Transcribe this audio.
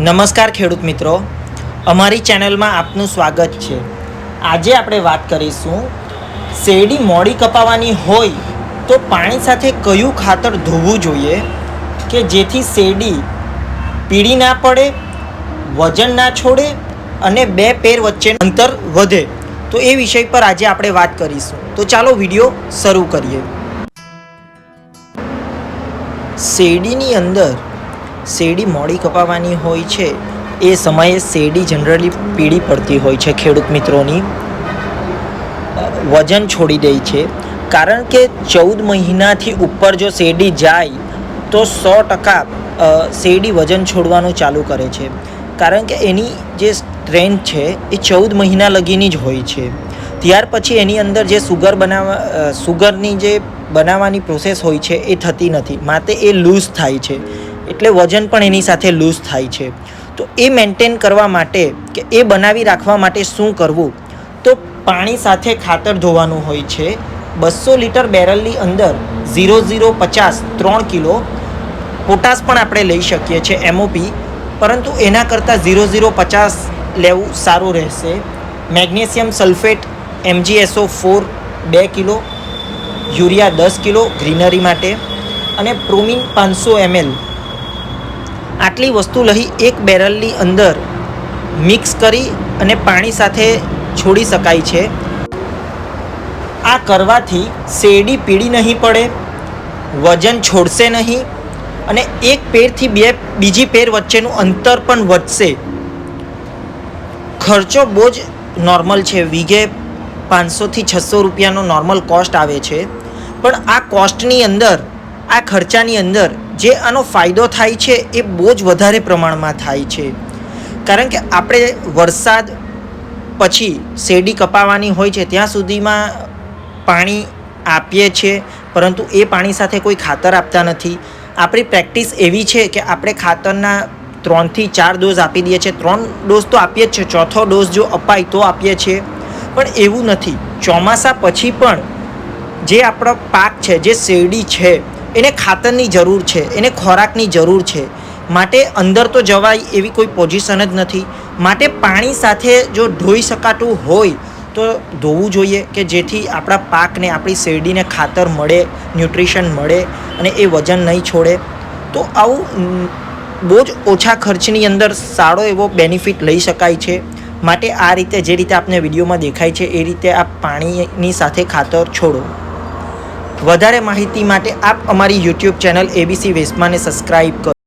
નમસ્કાર ખેડૂત મિત્રો. અમારી ચેનલમાં આપનું સ્વાગત છે. આજે આપણે વાત કરીશું, શેરડી મોડી કપાવાની હોય તો પાણી સાથે કયું ખાતર ધોવું જોઈએ? કે જેથી શેરડી પીળી ના પડે, વજન ના છોડે અને બે પેર વચ્ચે અંતર વધે? તો એ વિષય પર આજે આપણે વાત કરીશું. તો ચાલો વીડિયો શરૂ કરીએ. શેરડીની અંદર શેરડી મોડી કપાવવાની હોય છે. એ સમયે શેરડી જનરલી પીળી પડતી હોય છે ખેડૂત મિત્રોની. વજન છોડી દે છે. કારણ કે ચૌદ મહિનાથી ઉપર જો શેરડી જાય, તો સો ટકા શેરડી વજન છોડવાનું ચાલુ કરે છે. કારણ કે એની જે સ્ટ્રેન્થ છે, એ ચૌદ મહિના લગીની જ હોય છે. ત્યાર પછી એની અંદર જે સુગર બનાવવા સુગરની જે બનાવવાની પ્રોસેસ હોય છે, એ થતી નથી. માટે એ લૂઝ થાય છે. એટલે વજન પણ એની સાથે લૂઝ થાય છે. તો એ મેન્ટેન કરવા માટે કે એ બનાવી રાખવા માટે શું કરવું? તો પાણી સાથે ખાતર ધોવાનું હોય છે. બસો લીટર બેરલની અંદર ઝીરો ઝીરો પચાસ ત્રણ કિલો પોટાશ પણ આપણે લઈ શકીએ છીએ એમઓપી પરંતુ એના કરતાં ઝીરો ઝીરો પચાસ લેવું સારું રહેશે. મેગ્નેશિયમ સલ્ફેટ એમજીએસઓ ફોર બે કિલો, યુરિયા દસ કિલો ગ્રીનરી માટે. અને પ્રોમિન પાંચસો એમએલ આટલી વસ્તુ લઈ એક બેરલની અંદર મિક્સ કરી અને પાણી સાથે છોડી શકાય છે. આ કરવાથી શેરડી પીળી નહીં પડે, વજન છોડશે નહીં અને એક પેરથી બે બીજી પેર વચ્ચેનું અંતર પણ વધશે. ખર્ચો બહુ જ નોર્મલ છે, વીઘે પાંચસોથી છસો રૂપિયાનો નોર્મલ કોસ્ટ આવે છે. પણ આ કોસ્ટની અંદર, આ ખર્ચાની અંદર જે આનો ફાયદો થાય છે એ બહુ જ વધારે પ્રમાણમાં થાય છે. કારણ કે આપણે વરસાદ પછી શેરડી કપાવાની હોય છે, ત્યાં સુધીમાં પાણી આપીએ છીએ પરંતુ એ પાણી સાથે કોઈ ખાતર આપતા નથી. આપણી પ્રેક્ટિસ એવી છે કે આપણે ખાતરના ત્રણથી ચાર ડોઝ આપી દઈએ છીએ. ત્રણ ડોઝ તો આપીએ જ છે ચોથો ડોઝ જો અપાય તો આપીએ છીએ. પણ એવું નથી. ચોમાસા પછી પણ જે આપણો પાક છે, જે શેરડી છે એને ખાતરની જરૂર છે, એને ખોરાકની જરૂર છે. માટે અંદર તો જવાય એવી કોઈ પોઝિશન જ નથી. માટે પાણી સાથે જો ધોઈ શકાતું હોય તો ધોવું જોઈએ કે જેથી આપણા પાકને, આપણી શેરડીને ખાતર મળે ન્યુટ્રિશન મળે અને એ વજન નહીં છોડે. તો આવું બહુ જ ઓછા ખર્ચની અંદર સારો એવો બેનિફિટ લઈ શકાય છે. માટે આ રીતે, જે રીતે આપને વિડીયોમાં દેખાય છે, એ રીતે આપ પાણીની સાથે ખાતર છોડો. વધારે માહિતી માટે આપ અમારી યુટ્યુબ ચેનલ એબીસી વેસ્માને સબસ્ક્રાઈબ કરો.